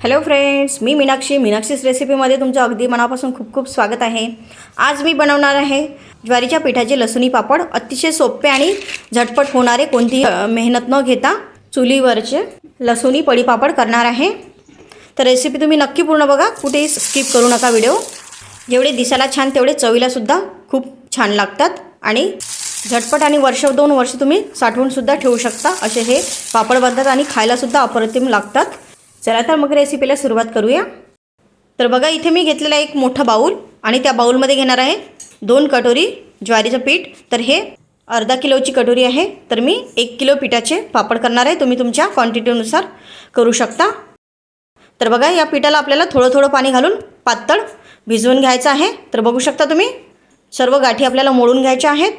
Hello friends मी मीनाक्षी. मीनाक्षीस रेसिपीमध्ये तुमचं अगदी मनापासून खूप खूप स्वागत आहे. आज मी बनवणार आहे ज्वारीच्या पिठाचे लसुणी पापड. अतिशय सोपे आणि झटपट होणारे कोणतीही मेहनत न घेता चुलीवरचे लसुणी पडी पापड करणार आहे. तर रेसिपी तुम्ही नक्की पूर्ण बघा. कुठेही स्किप करू नका व्हिडिओ जेवढे दिसायला छान तेवढे चवीलासुद्धा खूप छान लागतात. आणि झटपट आणि वर्ष दोन वर्ष तुम्ही साठवूनसुद्धा ठेवू शकता. असे हे पापड बनतात आणि खायलासुद्धा अप्रतिम लागतात. चला तर मग रेसिपीला सुरुवात करूया. तर बघा इथे मी घेतलेला एक मोठा बाऊल आणि त्या बाऊलमध्ये घेणार आहे दोन कटोरी ज्वारीचं पीठ. तर हे अर्धा किलोची कटोरी आहे. तर मी एक किलो पिठाचे पापड करणार आहे. तुम्ही तुमच्या क्वांटिटीनुसार करू शकता. तर बघा या पिठाला आपल्याला थोडं थोडं पाणी घालून पातळ भिजवून घ्यायचं आहे. तर बघू शकता तुम्ही सर्व गाठी आपल्याला मोडून घ्यायच्या आहेत.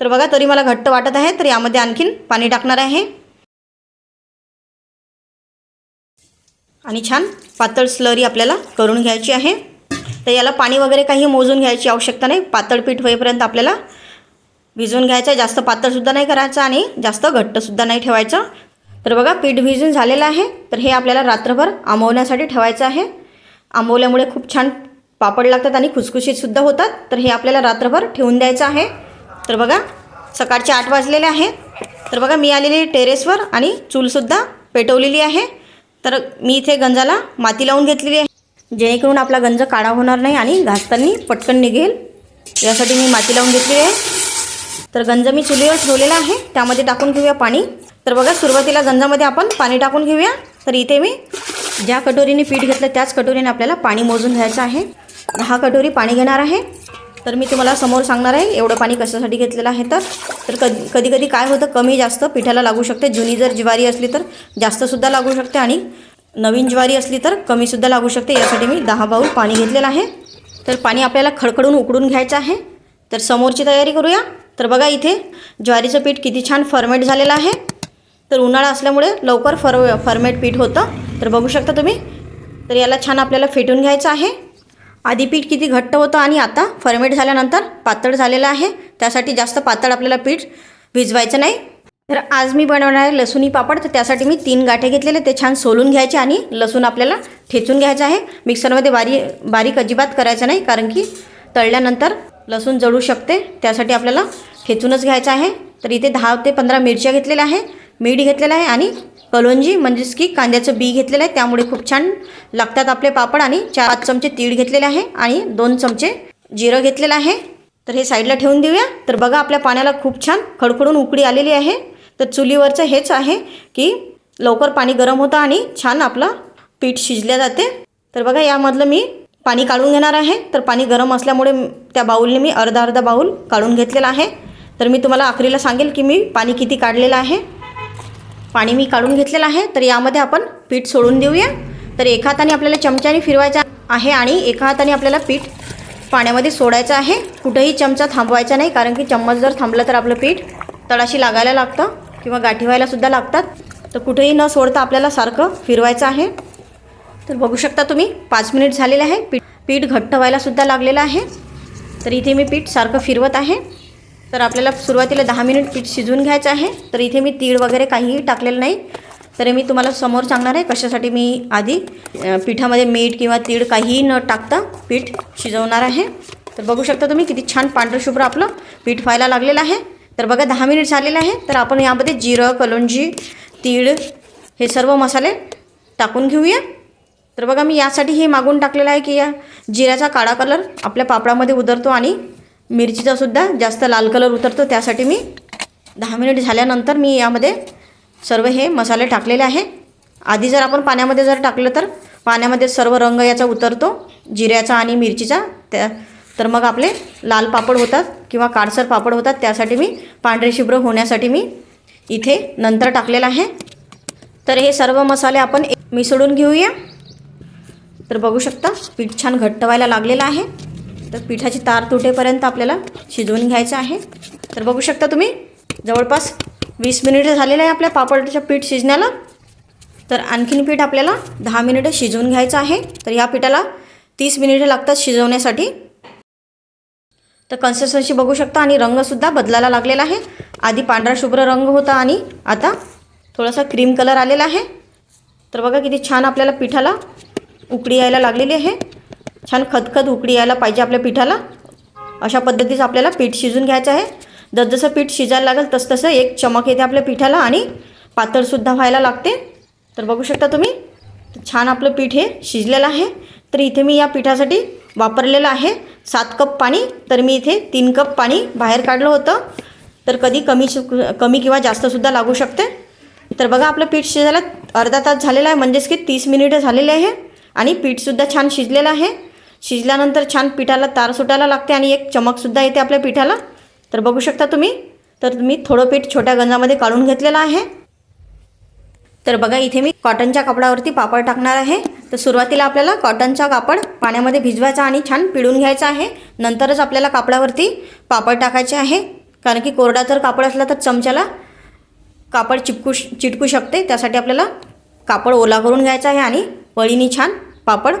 तर बघा तरी मला घट्ट वाटत आहे तर यामध्ये आणखीन पाणी टाकणार आहे. आणि छान पातळ स्लरी आपल्याला करून घ्यायची आहे. तर याला पाणी वगैरे काही मोजून घ्यायची आवश्यकता नाही. पातळ पीठ होईपर्यंत आपल्याला भिजवून घ्यायचं आहे. जास्त पातळसुद्धा नाही करायचं आणि जास्त घट्टसुद्धा नाही ठेवायचं. तर बघा पीठ भिजून झालेलं आहे. तर हे आपल्याला रात्रभर आंबवण्यासाठी ठेवायचं आहे. आंबवल्यामुळे खूप छान पापड लागतात आणि खुसखुशीतसुद्धा होतात. तर हे आपल्याला रात्रभर ठेवून द्यायचं आहे. तर बघा सकाळचे आठ वाजलेले आहेत तर बघा मी आलेली टेरेसवर आणि चूलसुद्धा पेटवलेली आहे. तर मी इथे गंजाला माती लावून घेतलेली आहे. जेणेकरून आपला गंज काळा होणार नाही आणि घासताना पटकन निघेल. यासाठी मी माती लावून घेतली आहे. तर गंज मी चुलीवर ठेवलेला आहे. त्यामध्ये टाकून घेऊया पाणी. तर बघा सुरुवातीला गंजामध्ये आपण पाणी टाकून घेऊया. तर इथे मी ज्या कटोरीने पीठ घेतलं त्याच कटोरीने आपल्याला पाणी मोजून घ्यायचं आहे. दहा कटोरी पाणी घेणार आहे. तर मी तुम्हाला समोर सांगणार आहे एवढं पाणी कशासाठी घेतलेलं आहे तर. तर कधी कधी कधी काय होतं कमी जास्त पिठाला लागू शकते. जुनी जर ज्वारी असली तर जास्तसुद्धा लागू शकते आणि नवीन ज्वारी असली तर कमीसुद्धा लागू शकते. यासाठी मी दहा बाऊल पाणी घेतलेलं आहे. तर पाणी आपल्याला खडखडून उकडून घ्यायचं आहे. तर समोरची तयारी करूया. तर बघा इथे ज्वारीचं पीठ किती छान फर्मेट झालेलं आहे. तर उन्हाळा असल्यामुळे लवकर फर फर्मेट पीठ होतं. तर बघू शकता तुम्ही. तर याला छान आपल्याला फेटून घ्यायचं आहे. आधी पीठ किती घट्ट होतं आणि आता फर्मेट झाल्यानंतर पातळ झालेलं आहे. त्यासाठी जास्त पातळ आपल्याला पीठ भिजवायचं नाही. तर आज मी बनवणार आहे लसुणी पापड. तर त्यासाठी मी तीन गाठे घेतलेले. ते छान सोलून घ्यायचे आणि लसूण आपल्याला ठेचून घ्यायचं आहे. मिक्सरमध्ये बारी बारीक अजिबात करायचं नाही कारण की तळल्यानंतर लसूण जळू शकते. त्यासाठी आपल्याला ठेचूनच घ्यायचं आहे. तर इथे दहा ते पंधरा मिरच्या घेतलेल्या आहे. मीठ घेतलेलं आहे आणि कलोंजी म्हणजेच की कांद्याचं बी घेतलेलं आहे त्यामुळे खूप छान लागतात आपले पापड. आणि चार पाच चमचे तीळ घेतलेले आहे आणि दोन चमचे जिरं घेतलेलं आहे. तर हे साईडला ठेवून देऊया. तर बघा आपल्या पाण्याला खूप छान खडखडून उकडी आलेली आहे. तर चुलीवरचं हेच आहे की लवकर पाणी गरम होतं आणि छान आपलं पीठ शिजल्या जाते. तर बघा यामधलं मी पाणी काढून घेणार आहे. तर पाणी गरम असल्यामुळे त्या बाऊलने मी अर्धा अर्धा बाऊल काढून घेतलेला आहे. तर मी तुम्हाला आखरीला सांगेल की मी पाणी किती काढलेलं आहे. पाणी मी काढून घेतलेलं आहे तर यामध्ये आपण पीठ सोडून देऊया. तर एका हाताने आपल्याला चमच्याने फिरवायचा आहे आणि एका हाताने आपल्याला पीठ पाण्यामध्ये सोडायचं आहे. कुठंही चमचा थांबवायचा नाही कारण की चम्मच जर थांबला तर आपलं पीठ तळाशी लागायला लागतं किंवा गाठी व्हायलासुद्धा लागतात. तर कुठेही न सोडता आपल्याला सारखं फिरवायचं आहे. तर बघू शकता तुम्ही पाच मिनिट झालेले आहे. पीठ पीठ घट्ट व्हायलासुद्धा लागलेलं आहे. तर इथे मी पीठ सारखं फिरवत आहे. तर आपल्याला सुरुवातीला दहा मिनिट पीठ शिजवून घ्यायचं आहे. तर इथे मी तीळ वगैरे काहीही टाकलेलं नाही. तर मी तुम्हाला समोर सांगणार आहे कशासाठी मी आधी पिठामध्ये मीठ किंवा तीळ काहीही न टाकता पीठ शिजवणार आहे. तर बघू शकता तुम्ही किती छान पांढरं शुभ्र आपलं पीठ व्हायला लागलेलं आहे. तर बघा दहा मिनिट झालेलं आहे. तर आपण यामध्ये जिरं कलोंजी तीळ हे सर्व मसाले टाकून घेऊया. तर बघा मी यासाठी हे मागून टाकलेलं आहे की या जिऱ्याचा काळा कलर आपल्या पापडामध्ये उतरतो आणि मिरचीचासुद्धा जास्त लाल कलर उतरतो त्यासाठी मी दहा मिनिट झाल्यानंतर मी यामध्ये सर्व हे मसाले टाकलेले आहे. आधी जर आपण पाण्यामध्ये जर टाकलं तर पाण्यामध्ये सर्व रंग याचा उतरतो जिऱ्याचा आणि मिरचीचा. त्या तर मग आपले लाल पापड होतात किंवा काळसर पापड होतात त्यासाठी मी पांढरे शुभ्र होण्यासाठी मी इथे नंतर टाकलेलं आहे. तर हे सर्व मसाले आपण एक- मिसळून घेऊया. तर बघू शकता पीठ छान घट्ट व्हायला लागलेलं आहे. तर पिठाची तार तुटेपर्यंत आपल्याला शिजवून घ्यायचं आहे. तर बघू शकता तुम्ही जवळपास वीस मिनिटं झालेलं आहे आपल्या पापडचं पीठ शिजण्याला. तर आणखीन पीठ आपल्याला दहा मिनिटं शिजवून घ्यायचं आहे. तर ह्या पिठाला तीस मिनिटं लागतात शिजवण्यासाठी. तर कन्सिस्टन्सी बघू शकता आणि रंगसुद्धा बदलायला लागलेला आहे. आधी पांढरा शुभ्र रंग होता आणि आता थोडासा क्रीम कलर आलेला आहे. तर बघा किती छान आपल्याला पिठाला उकडी यायला लागलेली आहे. छान खतखत उकडी यायला पाहिजे आपल्या पिठाला. अशा पद्धतीचं आपल्याला पीठ शिजून घ्यायचं आहे. जसजसं पीठ शिजायला लागेल तसतसं एक चमक येते आपल्या पिठाला आणि पातळसुद्धा व्हायला लागते. तर बघू शकता तुम्ही छान आपलं पीठ हे शिजलेलं आहे. तर इथे मी या पिठासाठी वापरलेलं आहे सात कप पाणी तर मी इथे तीन कप पाणी बाहेर काढलं होतं. तर कधी कमी कमी किंवा जास्तसुद्धा लागू शकते. तर बघा आपलं पीठ शिजायला अर्धा तास झालेला आहे म्हणजेच की तीस मिनिटं झालेले आहे. आणि पीठसुद्धा छान शिजलेलं आहे. शिजल्यानंतर छान पिठाला तार सुटायला लागते आणि एक चमकसुद्धा येते आपल्या पिठाला. तर बघू शकता तुम्ही. तर मी थोडं पीठ छोट्या गंजामध्ये काढून घेतलेलं आहे. तर बघा इथे मी कॉटनच्या कापडावरती पापड टाकणार आहे. तर सुरुवातीला आपल्याला कॉटनचा कापड पाण्यामध्ये भिजवायचा आणि छान पिळून घ्यायचा आहे. नंतरच आपल्याला कापडावरती पापड टाकायचे आहे. कारण की कोरडा जर कापड असला तर चमच्याला कापड चिपकू चिटकू शकते. त्यासाठी आपल्याला कापड ओला करून घ्यायचा आहे आणि वळीनी छान पापड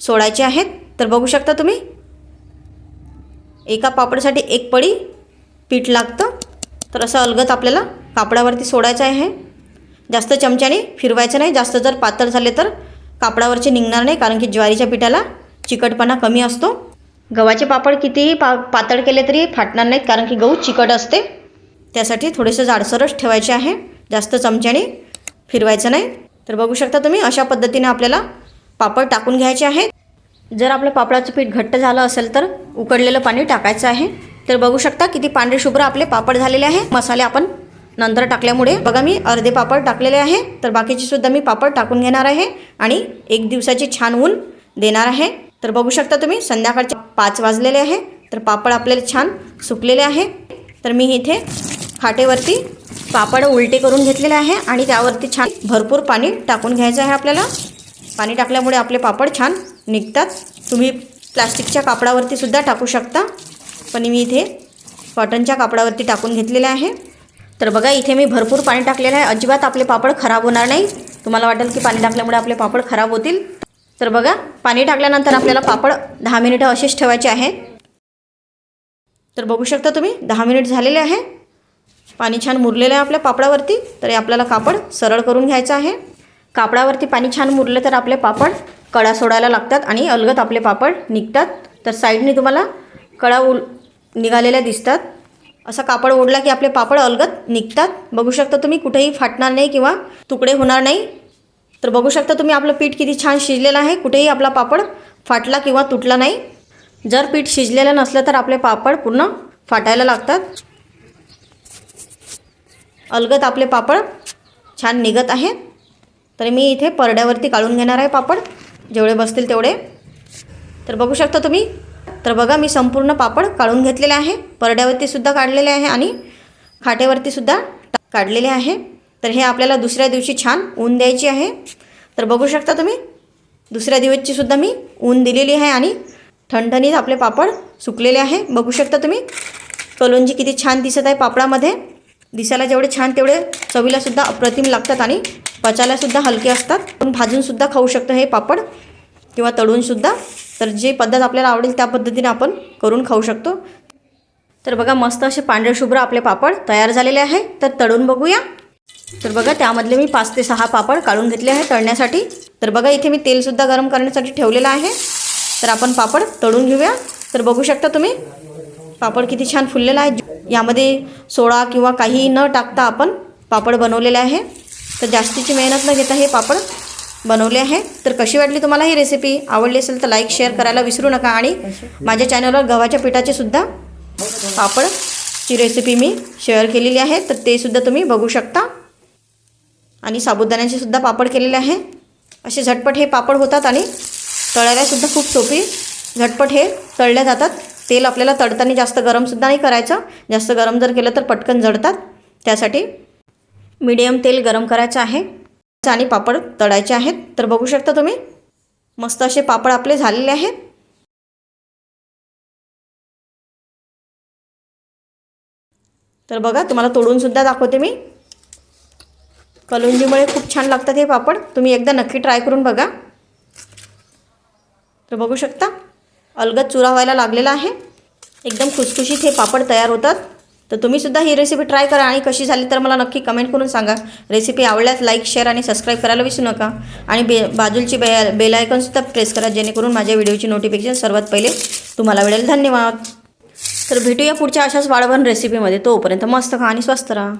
सोडायचे आहेत. तर बघू शकता तुम्ही. एका पापडसाठी एक पळी पीठ लागतं. तर असं अलगत आपल्याला कापडावरती सोडायचं आहे. जास्त चमच्याने फिरवायचं नाही. जास्त जर पातळ झाले तर कापडावरचे निघणार नाही कारण की ज्वारीच्या पिठाला चिकटपणा कमी असतो. गव्हाचे पापड कितीही पा पातळ केले तरी फाटणार नाहीत कारण की गहू चिकट असते. त्यासाठी थोडेसे जाडसरच ठेवायचे आहे. जास्त चमच्याने फिरवायचं नाही. तर बघू शकता तुम्ही अशा पद्धतीने आपल्याला पापड टाकून घ्यायचे आहेत. जर आपलं पापडाचं पीठ घट्ट झालं असेल तर उकडलेलं पाणी टाकायचं आहे. तर बघू शकता किती पांढरे शुभ्र आपले पापड झालेले आहे. मसाले आपण नंतर टाकल्यामुळे बघा मी अर्धे पापड टाकलेले आहे. तर बाकीचे सुद्धा मी पापड टाकून घेणार आहे आणि एक दिवसाची छान ऊन देणार आहे. तर बघू शकता तुम्ही संध्याकाळचे पाच वाजलेले आहे. तर पापड आपल्याला छान सुकलेले आहे. तर मी इथे खाटेवरती पापड उलटे करून घेतलेले आहे आणि त्यावरती छान भरपूर पाणी टाकून घ्यायचं आहे आपल्याला. पाणी टाकल्यामुळे आपले पापड छान निघतात. तुम्ही प्लास्टिकच्या कापडावरती सुद्धा टाकू शकता. पण मी इथे कॉटनच्या कापडावरती टाकून घेतलेले आहे. तर बघा इथे मी भरपूर पाणी टाकलेलं आहे. अजिबात आपले पापड खराब होणार नाही. तुम्हाला वाटेल की पाणी टाकल्यामुळे आपले पापड खराब होतील. तर बघा पाणी टाकल्यानंतर आपल्याला पापड दहा मिनिटं असेच ठेवायचे आहे. तर बघू शकता तुम्ही दहा मिनिट झालेले आहे. पाणी छान मुरलेलं आहे आपल्या पापडावरती. तर आपल्याला कापड सरळ करून घ्यायचं आहे. कापडावरती पाणी छान मुरलं तर आपले पापड कडा सोडायला लागतात आणि अलगत आपले पापड निघतात. तर साईडने तुम्हाला कडा उल निघालेल्या दिसतात. असा कापड ओढला की आपले पापड अलगत निघतात. बघू शकता तुम्ही कुठेही फाटणार नाही किंवा तुकडे होणार नाही. तर बघू शकता तुम्ही आपलं पीठ किती छान शिजलेलं आहे. कुठेही आपला पापड फाटला किंवा तुटला नाही. जर पीठ शिजलेलं नसलं तर आपले पापड पूर्ण फाटायला लागतात. अलगत आपले पापड छान निघत आहे. तर मी इथे परड्यावरती काढून घेणार आहे पापड. जेवढे बसतील तेवढे. तर बघू शकता तुम्ही. तर बघा मी संपूर्ण पापड काढून घेतलेले आहे. परड्यावरतीसुद्धा काढलेले आहे आणि खाटेवरतीसुद्धा काढलेले आहे. तर हे आपल्याला दुसऱ्या दिवशी छान ऊन द्यायची आहे. तर बघू शकता तुम्ही. दुसऱ्या दिवसची सुद्धा मी ऊन दिलेली आहे आणि ठणठणीत आपले पापड सुकलेले आहे. बघू शकता तुम्ही. कलोंजी किती छान दिसत आहे पापडामध्ये. दिसायला जेवढे छान तेवढे चवीलासुद्धा अप्रतिम लागतात आणि पचायलासुद्धा हलके असतात. पण भाजूनसुद्धा खाऊ शकतो हे पापड किंवा तळूनसुद्धा तर जे पद्धत आपल्याला आवडेल त्या पद्धतीने आपण करून खाऊ शकतो. तर बघा मस्त असे पांढरेशुभ्र आपले पापड तयार झालेले आहे. तर तळून बघूया. तर बघा त्यामधले मी पाच ते सहा पापड काढून घेतले आहे तळण्यासाठी. तर बघा इथे मी तेलसुद्धा गरम करण्यासाठी ठेवलेलं आहे. तर आपण पापड तळून घेऊया. तर बघू शकता तुम्ही पापड किती छान फुललेला आहे. यामध्ये सोडा किंवा काही न टाकता आपण पापड बनवलेले आहे. तर जास्तीची मेहनत न घेता हे पापड बनवले आहे. तर कशी वाटली तुम्हाला ही रेसिपी आवडली असेल तर लाईक शेअर करायला विसरू नका. आणि माझ्या चॅनलवर गव्हाच्या पिठाचे सुद्धा पापडची रेसिपी मी शेअर केलेली आहे. तर ते सुद्धा तुम्ही बघू शकता. आणि साबुदाण्याचे सुद्धा पापड केलेले आहे. असे झटपट हे पापड होतात आणि तळायलासुद्धा खूप सोपी झटपट हे तळल्या जातात. तेल आपल्याला तळताना जास्त गरमसुद्धा नाही करायचं. जास्त गरम जर केलं तर पटकन जळतात. त्यासाठी मीडियम तेल गरम करायचं आहे. आणि पापड तळायचे आहेत. तर बघू शकता तुम्ही मस्त असे पापड आपले झालेले आहेत. तर बघा तुम्हाला तोडूनसुद्धा दाखवते मी. कलुंजीमुळे खूप छान लागतात हे पापड. तुम्ही एकदा नक्की ट्राय करून बघा. तर बघू शकता अलगद चुरा व्हायला लागलेला आहे. एकदम खुसखुशीत हे पापड तयार होतात. तर तुम्हीसुद्धा ही रेसिपी ट्राय करा आणि कशी झाली तर मला नक्की कमेंट करून सांगा. रेसिपी आवडल्यास लाईक शेअर आणि सबस्क्राईब करायला विसरू नका. आणि बे बाजूची बे बेल आयकॉनसुद्धा प्रेस करा जेणेकरून माझ्या व्हिडिओची नोटिफिकेशन सर्वात पहिले तुम्हाला मिळेल. धन्यवाद. तर भेटूया पुढच्या अशाच वाढवण रेसिपीमध्ये तोपर्यंत मस्त खा आणि स्वस्त राहा.